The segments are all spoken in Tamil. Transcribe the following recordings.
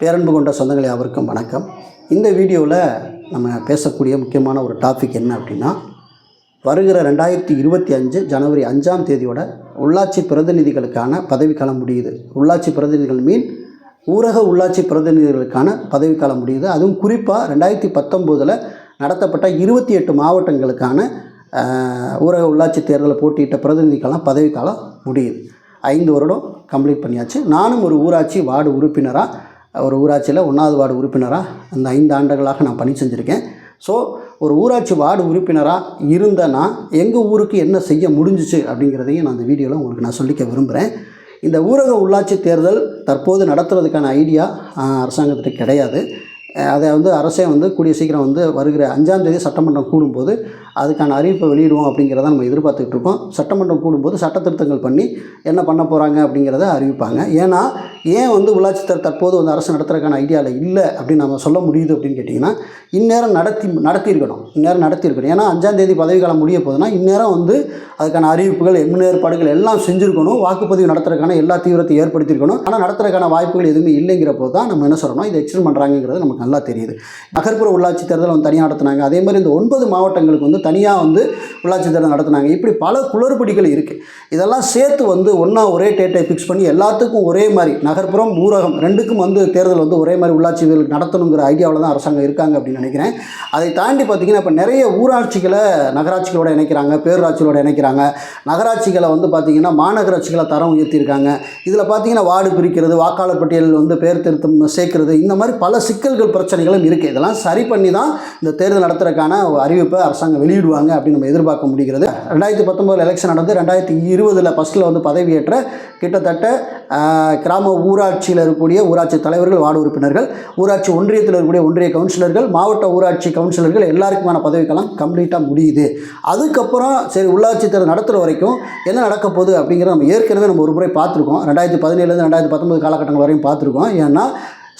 பேரன்பு கொண்ட சொந்தங்களே அவருக்கும் வணக்கம். இந்த வீடியோவில் நம்ம பேசக்கூடிய முக்கியமான ஒரு டாபிக் என்ன அப்படின்னா வருகிற ரெண்டாயிரத்தி இருபத்தி அஞ்சு ஜனவரி அஞ்சாம் தேதியோட உள்ளாட்சி பிரதிநிதிகளுக்கான பதவிக்காலம் முடியுது. உள்ளாட்சி பிரதிநிதிகள் மீன் ஊரக உள்ளாட்சி பிரதிநிதிகளுக்கான பதவிக்காலம் முடியுது. அதுவும் குறிப்பாக ரெண்டாயிரத்தி பத்தொம்போதில் நடத்தப்பட்ட இருபத்தி எட்டு மாவட்டங்களுக்கான ஊரக உள்ளாட்சி தேர்தலில் போட்டியிட்ட பிரதிநிதிக்கெல்லாம் பதவிக்காலம் முடியுது. ஐந்து வருடம் கம்ப்ளீட் பண்ணியாச்சு. நானும் ஒரு ஊராட்சி வார்டு உறுப்பினராக ஒரு ஊராட்சியில் ஒன்றாவது வார்டு உறுப்பினராக அந்த ஐந்து ஆண்டுகளாக நான் பணி செஞ்சுருக்கேன். ஸோ ஒரு ஊராட்சி வார்டு உறுப்பினராக இருந்தேன்னா எங்கள் ஊருக்கு என்ன செய்ய முடிஞ்சிச்சு அப்படிங்கிறதையும் நான் அந்த வீடியோவில் உங்களுக்கு நான் சொல்லிக்க விரும்புகிறேன் இந்த ஊரக உள்ளாட்சி தேர்தல் தற்போது நடத்துறதுக்கான ஐடியா அரசாங்கத்துக்கு கிடையாது. அதை வந்து அரசே வந்து கூடிய சீக்கிரம் வந்து வருகிற அஞ்சாம் தேதி சட்டமன்றம் கூடும்போது அதுக்கான அறிவிப்பை வெளியிடுவோம் அப்படிங்கிறத நம்ம எதிர்பார்த்துக்கிட்டு இருக்கோம். சட்டமன்றம் கூடும்போது சட்ட திருத்தங்கள் பண்ணி என்ன பண்ண போகிறாங்க அப்படிங்கிறத அறிவிப்பாங்க. ஏன்னா ஏன் வந்து உள்ளாட்சி தர தற்போது வந்து அரசு நடத்துறதுக்கான ஐடியாவில் இல்லை அப்படின்னு நம்ம சொல்ல முடியுது அப்படின்னு கேட்டிங்கன்னா இந்நேரம் நடத்தி நடத்தியிருக்கணும். இந்நேரம் நடத்தியிருக்கணும். ஏன்னா அஞ்சாந்தேதி பதவிக்காலம் முடிய போதுன்னா இந்நேரம் வந்து அதுக்கான அறிவிப்புகள் முன்னேற்பாடுகள் எல்லாம் செஞ்சுருக்கணும். வாக்குப்பதிவு நடத்துறதுக்கான எல்லா தீவிரத்தையும் ஏற்படுத்தியிருக்கணும். ஆனால் நடத்துறதுக்கான வாய்ப்புகள் எதுவுமே இல்லைங்கிற போது தான் நம்ம என்ன சொல்கிறோம் இதை எக்ஸ்டெண்ட் பண்ணுறாங்கிறது நமக்கு நல்லா தெரியுது. நகர்ப்புற உள்ளாட்சி தேர்தல் வந்து தனியாக நடத்துனாங்க. அதே மாதிரி இந்த ஒன்பது மாவட்டங்களுக்கு வந்து தனியாக வந்து உள்ளாட்சி தேர்தல் நடத்துனாங்க. இப்படி பல குளறுபடிகள் இருக்குது இதெல்லாம் சேர்த்து வந்து ஒன்றா ஒரே டேட்டை ஃபிக்ஸ் பண்ணி எல்லாத்துக்கும் ஒரே மாதிரி நகர்ப்புறம் ஊரகம் ரெண்டுக்கும் வந்து தேர்தல் வந்து ஒரே மாதிரி உள்ளாட்சிகள் நடத்தணுங்கிற ஐடியாவில் தான் அரசாங்கம் இருக்காங்க அப்படின்னு நினைக்கிறேன். அதை தாண்டி பார்த்திங்கன்னா இப்போ நிறைய ஊராட்சிகளை நகராட்சிகளோட இணைக்கிறாங்க பேரூராட்சிகளோட இணைக்கிறாங்க. நகராட்சிகளை வந்து பார்த்திங்கன்னா மாநகராட்சிகளை தரம் உயர்த்தியிருக்காங்க. இதில் பார்த்தீங்கன்னா வார்டு பிரிக்கிறது வாக்காளர் பட்டியல் வந்து பேர் திருத்தம் சேர்க்கிறது இந்த மாதிரி பல சிக்கல்கள் பிரச்சனைகளும் இருக்குது இதெல்லாம் சரி பண்ணி தான் இந்த தேர்தல் நடத்துறதுக்கான ஒரு அறிவிப்பை அரசாங்கம் வெளியிடுவாங்க அப்படின்னு நம்ம எதிர்பார்க்க முடிகிறது. ரெண்டாயிரத்தி பத்தொம்போதில் எலெக்ஷன் நடந்து ரெண்டாயிரத்தி இருபதில் ஃபஸ்ட்டில் வந்து பதவியேற்ற கிட்டத்தட்ட கிராம ஊராட்சியில் இருக்கக்கூடிய ஊராட்சி தலைவர்கள் வார்டு உறுப்பினர்கள் ஊராட்சி ஒன்றியத்தில் இருக்கக்கூடிய ஒன்றிய கவுன்சிலர்கள் மாவட்ட ஊராட்சி கவுன்சிலர்கள் எல்லாருக்குமான பதவிக்கெல்லாம் கம்ப்ளீட்டாக முடியுது. அதுக்கப்புறம் சரி உள்ளாட்சி தேர்தல் நடத்துகிற வரைக்கும் என்ன நடக்க போகுது அப்படிங்கிறத நம்ம ஏற்கனவே நம்ம ஒரு முறை பார்த்துருக்கோம். ரெண்டாயிரத்தி பதினேழுலேருந்து ரெண்டாயிரத்தி பத்தொம்பது காலகட்டங்கள் வரையும் பார்த்துருக்கோம். ஏன்னா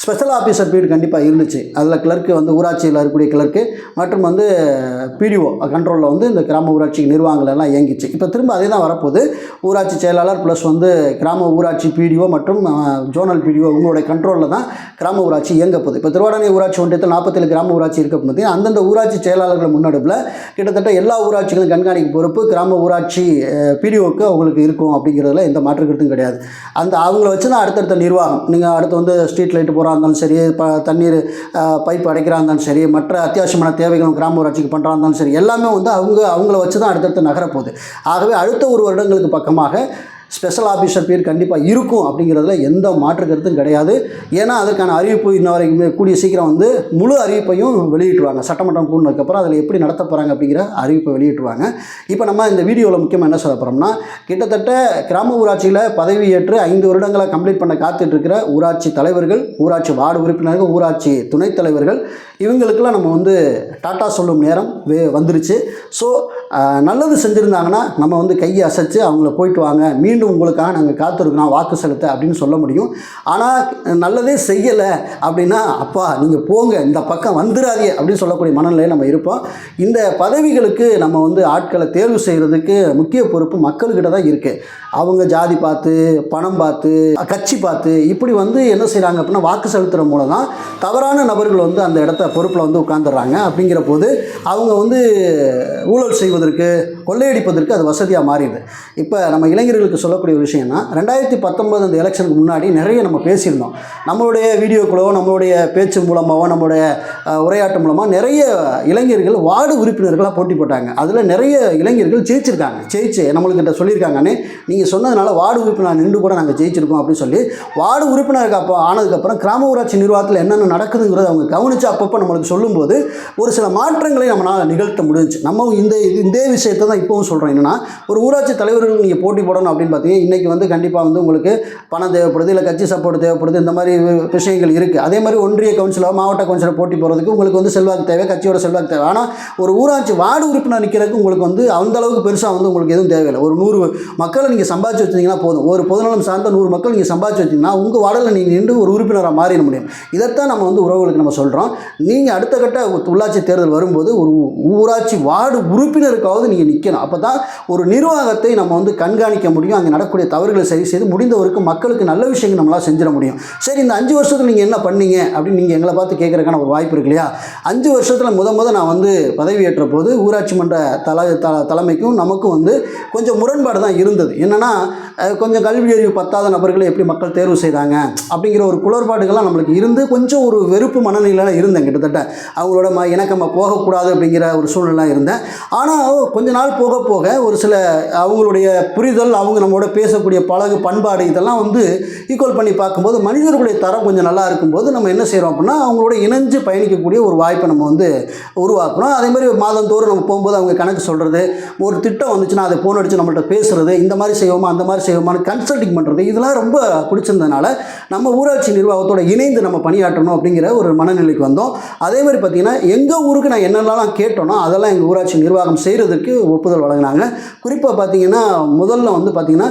ஸ்பெஷல் ஆஃபீஸர் பீரியட் கண்டிப்பாக இருந்துச்சு. அதில் கிளர்க்கு வந்து ஊராட்சியில் இருக்கக்கூடிய கிளர்க்கு மற்றும் வந்து பிடிஓ கண்ட்ரோலில் வந்து இந்த கிராம ஊராட்சி நிர்வாகங்களெல்லாம் இயங்கிச்சு. இப்போ திரும்ப அதே தான் வரப்போகுது. ஊராட்சி செயலாளர் ப்ளஸ் வந்து கிராம ஊராட்சி பிடிஓ மற்றும் ஜோனல் பிடிஓ உங்களுடைய கண்ட்ரோலில் தான் கிராம ஊராட்சி இயங்க போகுது. இப்போ திருவாடனை ஊராட்சி ஒன்றியத்தில் நாற்பத்தேழு கிராம ஊராட்சி இருக்க போது அந்தந்த ஊராட்சி செயலாளர்கள் முன்னெடுப்பில் கிட்டத்தட்ட எல்லா ஊராட்சிகளும் கண்காணிக்கும் பொறுப்பு கிராம ஊராட்சி பிடிஓக்கு அவங்களுக்கு இருக்கும் அப்படிங்கிறதுல எந்த மாற்று கருத்தும் கிடையாது. அந்த அவங்கள வச்சு தான் அடுத்தடுத்த நிர்வாகம். நீங்கள் அடுத்து வந்து ஸ்ட்ரீட் லைட்டு போகிற இருந்தாலும் சரி ப தண்ணீர் பைப் அடைக்கிறா இருந்தாலும் சரி மற்ற அத்தியாவசியமான தேவைகளும் கிராம ஊராட்சிக்கு பண்ணுறா இருந்தாலும் சரி எல்லாமே வந்து அவங்க அவங்கள வச்சு தான் அடுத்தடுத்து நகரப்போகுது. ஆகவே அடுத்த ஒரு வருடங்களுக்கு பக்கமாக ஸ்பெஷல் ஆஃபீஸர் பேர் கண்டிப்பாக இருக்கும் அப்படிங்கிறதுல எந்த மாற்று கருத்தும் கிடையாது. ஏன்னா அதற்கான அறிவிப்பு இன்ன வரைக்குமே கூடிய சீக்கிரம் வந்து முழு அறிவிப்பையும் வெளியிட்டுருவாங்க. சட்டமன்றம் கூடினதுக்கப்புறம் அதில் எப்படி நடத்த போகிறாங்க அப்படிங்கிற அறிவிப்பை வெளியிட்டுருவாங்க. இப்போ நம்ம இந்த வீடியோவில் முக்கியமாக என்ன சொல்ல போகிறோம்னா கிட்டத்தட்ட கிராம ஊராட்சியில் பதவியேற்று ஐந்து வருடங்களை கம்ப்ளீட் பண்ண காத்துட்ருக்கிற ஊராட்சி தலைவர்கள் ஊராட்சி வார்டு உறுப்பினர்கள் ஊராட்சி துணைத் தலைவர்கள் இவங்களுக்கெல்லாம் நம்ம வந்து டாட்டா சொல்லும் நேரம் வே வந்துருச்சு. ஸோ நல்லது செஞ்சுருந்தாங்கன்னா நம்ம வந்து கையை அசைச்சு அவங்கள போயிட்டு வாங்க மீண்டும் உங்களுக்காக நாங்கள் காத்திருக்கிறோம் வாக்கு செலுத்த அப்படின்னு சொல்ல முடியும். ஆனால் நல்லதே செய்யலை அப்படின்னா அப்பா நீங்கள் போங்க இந்த பக்கம் வந்துடாதே அப்படின்னு சொல்லக்கூடிய மனநிலையில் நம்ம இருப்போம். இந்த பதவிகளுக்கு நம்ம வந்து ஆட்களை தேர்வு செய்கிறதுக்கு முக்கிய பொறுப்பு மக்கள்கிட்ட தான் இருக்குது அவங்க ஜாதி பார்த்து பணம் பார்த்து கட்சி பார்த்து இப்படி வந்து என்ன செய்கிறாங்க அப்படின்னா வாக்கு செலுத்துகிற மூலம் தான் தவறான நபர்கள் வந்து அந்த இடத்த பொறுப்பில் வந்து உட்காந்துடுறாங்க அப்படிங்கிற போது அவங்க வந்து ஊழல் செய்வது செய்வதற்கு கொள்ளையடிப்பதற்கு அது வசதியாக மாறிடுது இப்போ நம்ம இளைஞர்களுக்கு சொல்லக்கூடிய ஒரு விஷயம்னா ரெண்டாயிரத்தி பத்தொன்பது அந்த எலெக்ஷனுக்கு முன்னாடி நிறைய நம்ம பேசியிருந்தோம். நம்மளுடைய வீடியோக்களோ நம்மளுடைய பேச்சு மூலமாகவோ நம்மளுடைய உரையாட்டம் உரையாட்டு மூலமாக நிறைய இளைஞர்கள் வார்டு உறுப்பினர்களாக போட்டி போட்டாங்க. அதில் நிறைய இளைஞர்கள் ஜெயிச்சிருக்காங்க. ஜெயிச்சு நம்மளுக்கிட்ட சொல்லியிருக்காங்கன்னு நீங்கள் சொன்னதுனால வார்டு உறுப்பினர் நின்று கூட நாங்கள் ஜெயிச்சிருக்கோம் அப்படின்னு சொல்லி வார்டு உறுப்பினருக்கு அப்போ ஆனதுக்கப்புறம் கிராம ஊராட்சி நிர்வாகத்தில் என்னென்ன நடக்குதுங்கிறத அவங்க கவனித்து அப்பப்போ நம்மளுக்கு சொல்லும்போது ஒரு சில மாற்றங்களை நம்மளால் நிகழ்த்த முடிஞ்சுச்சு. நம்ம இந்த இது- இதே விஷயத்தை தான் இப்போவும் சொல்கிறோம் என்னென்னா ஒரு ஊராட்சி தலைவர்கள் நீங்கள் போட்டி போடணும் அப்படின்னு பார்த்தீங்கன்னா இன்றைக்கி வந்து கண்டிப்பாக வந்து உங்களுக்கு பணம் தேவைப்படுது இல்லை கட்சி சப்போர்ட் தேவைப்படுது இந்த மாதிரி விஷயங்கள் இருக்குது அதே மாதிரி ஒன்றிய கவுன்சிலாக மாவட்ட கவுன்சிலர் போட்டி போகிறதுக்கு உங்களுக்கு வந்து செல்வாக்கு தேவை கட்சியோட செல்வாக்கு தேவை. ஆனால் ஒரு ஊராட்சி வார்டு உறுப்பினர் நிற்கிறதுக்கு உங்களுக்கு வந்து அந்த அளவுக்கு பெருசாக வந்து உங்களுக்கு எதுவும் தேவையில்லை. ஒரு நூறு மக்களை நீங்கள் சம்பாதிச்சு வச்சிங்கன்னா போதும். ஒரு பொதுநலம் சார்ந்த நூறு மக்கள் நீங்கள் சம்பாதிச்சு வச்சிங்கன்னா உங்கள் வார்டில் நீங்கள் நின்று ஒரு உறுப்பினராக மாறிட முடியும். இதைத்தான் நம்ம வந்து உறவுகளுக்கு நம்ம சொல்கிறோம் நீங்கள் அடுத்த கட்ட உள்ளாட்சி தேர்தல் வரும்போது ஒரு ஊராட்சி வார்டு உறுப்பினர் உறுப்பினருக்காவது நீங்கள் நிற்கணும் அப்போ தான் ஒரு நிர்வாகத்தை நம்ம வந்து கண்காணிக்க முடியும். அங்கே நடக்கக்கூடிய தவறுகளை சரி செய்து முடிந்தவருக்கு மக்களுக்கு நல்ல விஷயங்கள் நம்மளால் செஞ்சிட முடியும். சரி இந்த அஞ்சு வருஷத்தில் நீங்கள் என்ன பண்ணீங்க? அப்படின்னு நீங்கள் எங்களை பார்த்து கேட்குறக்கான ஒரு வாய்ப்பு இருக்கு இல்லையா? அஞ்சு வருஷத்தில் முத முத நான் வந்து பதவியேற்ற போது ஊராட்சி மன்ற தல த தலைமைக்கும் நமக்கும் வந்து கொஞ்சம் முரண்பாடு தான் இருந்தது. என்னென்னா கொஞ்சம் கல்வி அறிவு பத்தாத நபர்களை எப்படி மக்கள் தேர்வு செய்கிறாங்க அப்படிங்கிற ஒரு குளறுபாடுகள்லாம் நம்மளுக்கு இருந்து கொஞ்சம் ஒரு வெறுப்பு மனநிலையில் இருந்தேன் கிட்டத்தட்ட. அவங்களோட ம இணக்கமாக போகக்கூடாது அப்படிங்கிற ஒரு சூழ்நிலை இருந்தேன். ஆனால் கொஞ்ச நாள் போக போக ஒரு சில அவங்களுடைய புரிதல் அவங்க நம்மளோட பேசக்கூடிய பழகு பண்பாடு இதெல்லாம் வந்து ஈக்குவல் பண்ணி பார்க்கும்போது மனிதர்களுடைய தரம் கொஞ்சம் நல்லா இருக்கும்போது நம்ம என்ன செய்கிறோம் அப்படின்னா அவங்களோட இணைஞ்சு பயணிக்கக்கூடிய ஒரு வாய்ப்பை நம்ம வந்து உருவாக்கணும். அதே மாதிரி மாதந்தோறும் நம்ம போகும்போது அவங்க கணக்கு சொல்கிறது ஒரு திட்டம் வந்துச்சுன்னா அதை ஃபோன் அடித்து நம்மள்ட்ட பேசுகிறது இந்த மாதிரி செய்வோமா அந்த மாதிரி செய்வோமான்னு கன்சல்டிங் பண்ணுறது இதெல்லாம் ரொம்ப பிடிச்சிருந்ததுனால நம்ம ஊராட்சி நிர்வாகத்தோட இணைந்து நம்ம பணியாற்றணும் அப்படிங்கிற ஒரு மனநிலைக்கு வந்தோம். அதே மாதிரி பார்த்திங்கன்னா எங்கள் ஊருக்கு நான் என்னென்னலாம் கேட்டோனோ அதெல்லாம் எங்கள் ஊராட்சி நிர்வாகம் செய்கிறதுக்கு ஒப்புதல் வழங்கினாங்க. குறிப்பாக பார்த்தீங்கன்னா முதல்ல வந்து பார்த்திங்கன்னா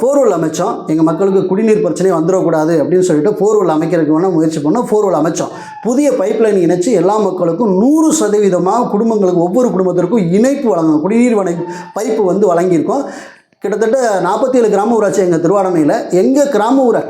ஃபோர்வெல் அமைச்சோம். எங்கள் மக்களுக்கு குடிநீர் பிரச்சனை வந்துடக்கூடாது அப்படின்னு சொல்லிட்டு ஃபோர்வெல் அமைக்கிறதுக்கு வேணால் முயற்சி பண்ணோம். ஃபோர்வெல் அமைச்சோம். புதிய பைப்லைன் இணைச்சு எல்லா மக்களுக்கும் நூறு சதவீதமாக குடும்பங்களுக்கு ஒவ்வொரு குடும்பத்திற்கும் இணைப்பு வழங்கணும். குடிநீர் வணை பைப்பு வந்து வழங்கியிருக்கோம். கிட்டத்தட்ட நாற்பத்தி ஏழு கிராம ஊராட்சி எங்கள் திருவாடமையில் எங்கள் கிராம ஊரா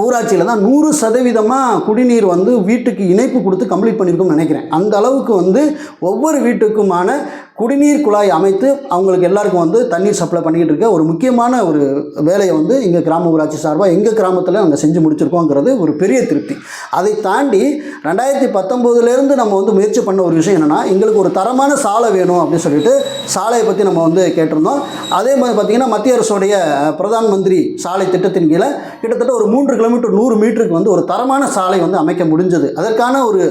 ஊராட்சியில் தான் நூறு சதவீதமாக குடிநீர் வந்து வீட்டுக்கு இணைப்பு கொடுத்து கம்ப்ளீட் பண்ணியிருக்கோம்னு நினைக்கிறேன். அந்த அளவுக்கு வந்து ஒவ்வொரு வீட்டுக்குமான குடிநீர் குழாய் அமைத்து அவங்களுக்கு எல்லாருக்கும் வந்து தண்ணீர் சப்ளை பண்ணிக்கிட்டு இருக்க ஒரு முக்கியமான ஒரு வேலையை வந்து எங்கள் கிராம ஊராட்சி சார்பாக எங்கள் கிராமத்தில் நாங்கள் செஞ்சு முடிச்சிருக்கோங்கிறது ஒரு பெரிய திருப்தி. அதை தாண்டி ரெண்டாயிரத்தி பத்தொம்போதுலேருந்து நம்ம வந்து முயற்சி பண்ண ஒரு விஷயம் என்னென்னா எங்களுக்கு ஒரு தரமான சாலை வேணும் அப்படின்னு சொல்லிட்டு சாலையை பற்றி நம்ம வந்து கேட்டிருந்தோம். அதே மாதிரி பார்த்திங்கன்னா மத்திய அரசுடைய பிரதான் மந்திரி சாலை திட்டத்தின் கீழே கிட்டத்தட்ட ஒரு மூன்று கிலோமீட்டர் நூறு மீட்டருக்கு வந்து ஒரு தரமான சாலை வந்து அமைக்க முடிஞ்சது. அதற்கான ஒரு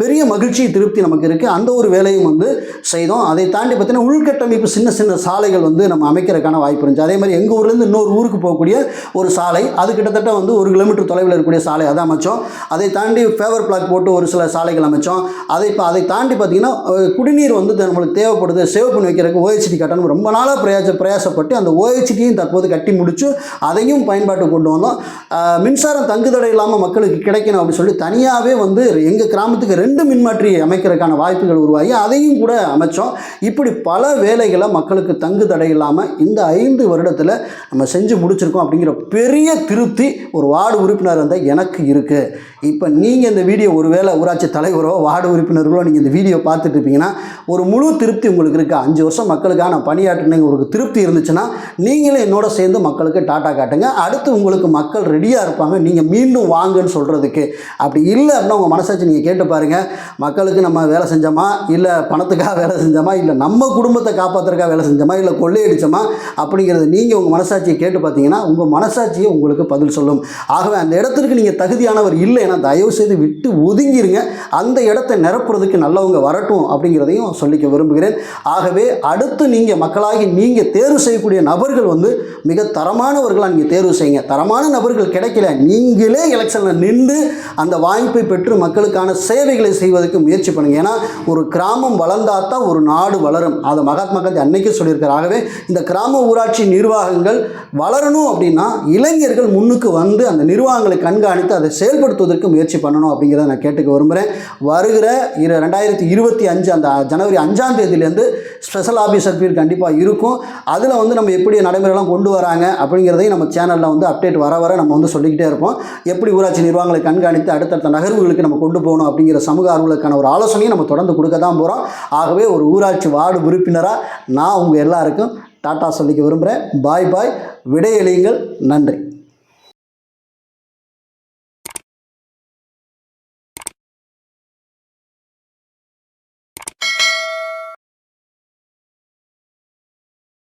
பெரிய மகிழ்ச்சி திருப்தி நமக்கு இருக்குது அந்த ஒரு வேலையும் வந்து செய்தோம். அதை தாண்டி பார்த்தீங்கன்னா உள்கட்டமைப்பு சின்ன சின்ன சாலைகள் வந்து நம்ம அமைக்கிறதுக்கான வாய்ப்பு இருந்துச்சு. அதே மாதிரி எங்கள் ஊர்லேருந்து இன்னொரு ஊருக்கு போகக்கூடிய ஒரு சாலை அது கிட்டத்தட்ட வந்து ஒரு கிலோமீட்டர் தொலைவில் இருக்கக்கூடிய சாலை அதை அமைச்சோம். அதை தாண்டி ஃபேவர் பிளாக் போட்டு ஒரு சில சாலைகள் அமைச்சோம். அதை இப்போ அதை தாண்டி பார்த்தீங்கன்னா குடிநீர் வந்து நம்மளுக்கு தேவைப்படுது சேவ் பண்ணி வைக்கிறதுக்கு ஓஹெச்டி கட்டணும் ரொம்ப நாளாக பிரயாச பிரயாசப்பட்டு அந்த ஓஹெச்டியும் தற்போது கட்டி முடிச்சு அதையும் பயன்பாட்டுக்கு கொண்டு வந்தோம். மின்சாரம் தங்குதடை இல்லாமல் மக்களுக்கு கிடைக்கணும் அப்படின்னு சொல்லி தனியாகவே வந்து எங்கள் கிராமத்துக்கு ரெண்டு மின்மாற்றி அமைக்கிறதுக்கான வாய்ப்புகள் உருவாகி அதையும் கூட அமைச்சோம். இப்படி பல வேலைகளை மக்களுக்கு தங்கு தடை இல்லாமல் இந்த ஐந்து வருடத்தில் நம்ம செஞ்சு முடிச்சிருக்கோம் அப்படிங்கிற பெரிய திருப்தி ஒரு வார்டு உறுப்பினர் வந்து எனக்கு இருக்குது இப்போ நீங்கள் இந்த வீடியோ ஒருவேளை ஊராட்சி தலைவரோ வார்டு உறுப்பினர்களோ நீங்கள் இந்த வீடியோ பார்த்துட்டு இருப்பீங்கன்னா ஒரு முழு திருப்தி உங்களுக்கு இருக்குது அஞ்சு வருஷம் மக்களுக்காக நான் பணியாற்றினேங்க ஒரு திருப்தி இருந்துச்சுன்னா நீங்களே என்னோட சேர்ந்து மக்களுக்கு டாட்டா காட்டுங்க. அடுத்து உங்களுக்கு மக்கள் ரெடியாக இருப்பாங்க. நீங்கள் மீண்டும் வாங்கன்னு சொல்கிறதுக்கு அப்படி இல்லை அப்படின்னா உங்கள் மனசாட்சி நீங்கள் கேட்டு பாருங்கள் மக்களுக்கு நம்ம வேலை செஞ்சோமா? இல்லை பணத்துக்காக வேலை செஞ்சோமா? இல்லை நம்ம குடும்பத்தை காப்பாற்றுறதுக்காக வேலை செஞ்சோமா? இல்லை கொள்ளையடிச்சோமா? அப்படிங்கிறத நீங்கள் உங்கள் மனசாட்சியை கேட்டு பார்த்தீங்கன்னா உங்கள் மனசாட்சியை உங்களுக்கு பதில் சொல்லும். ஆகவே அந்த இடத்திற்கு நீங்கள் தகுதியானவர் இல்லைன்னா தயவு செய்து விட்டு ஒதுங்கிருங்க. அந்த இடத்தை நிரப்புறதுக்கு நல்லவங்க வரட்டும் அப்படிங்கிறதையும் சொல்லிக்க விரும்புகிறேன். ஆகவே அடுத்து நீங்கள் மக்களாகி நீங்கள் தேர்வு செய்யக்கூடிய நபர்கள் வந்து மிக தரமானவர்களாக நீங்கள் தேர்வு செய்யுங்க. தரமான நபர்கள் கிடைக்கல. நீங்களே எலெக்ஷனில் நின்று அந்த வாய்ப்பை பெற்று மக்களுக்கான சேவைகளை செய்வதற்கு முயற்சி பண்ணுங்கள் ஏன்னா ஒரு கிராமம் வளர்ந்தாத்தான் ஒரு நாடு வளரும். அதை மகாத்மா காந்தி அன்னைக்கும் சொல்லியிருக்கார். ஆகவே இந்த கிராம ஊராட்சி நிர்வாகங்கள் வளரணும் அப்படின்னா இளைஞர்கள் முன்னுக்கு வந்து அந்த நிர்வாகங்களை கண்காணித்து அதை செயல்படுத்துவதற்கு முயற்சி பண்ணணும் அப்படிங்கிறத நான் கேட்டுக்க விரும்புகிறேன் வருகிற இரு ரெண்டாயிரத்தி இருபத்தி அஞ்சு அந்த ஜனவரி அஞ்சாம் தேதியிலேருந்து ஸ்பெஷல் ஆஃபீஸர் பீரியட் கண்டிப்பாக இருக்கும். அதில் வந்து நம்ம எப்படி நடைமுறைலாம் கொண்டு வராங்க அப்படிங்கிறதையும் நம்ம சேனலில் வந்து அப்டேட் வர வர நம்ம வந்து சொல்லிக்கிட்டே இருப்போம். எப்படி ஊராட்சி நிர்வாகங்களை கண்காணித்து அடுத்தடுத்த நகர்வுகளுக்கு நம்ம கொண்டு போகணும் அப்படிங்கிற சமூக ஆர்வலுக்கான ஒரு ஆலோசனையும் நம்ம தொடர்ந்து கொடுக்க தான் போகிறோம் ஆகவே ஒரு ஊராட்சி வார்டு உறுப்பினராக நான் உங்கள் எல்லாருக்கும் டாட்டா சொல்லிக்க விரும்புகிறேன் பாய் பாய். விடையளியுங்கள். நன்றி.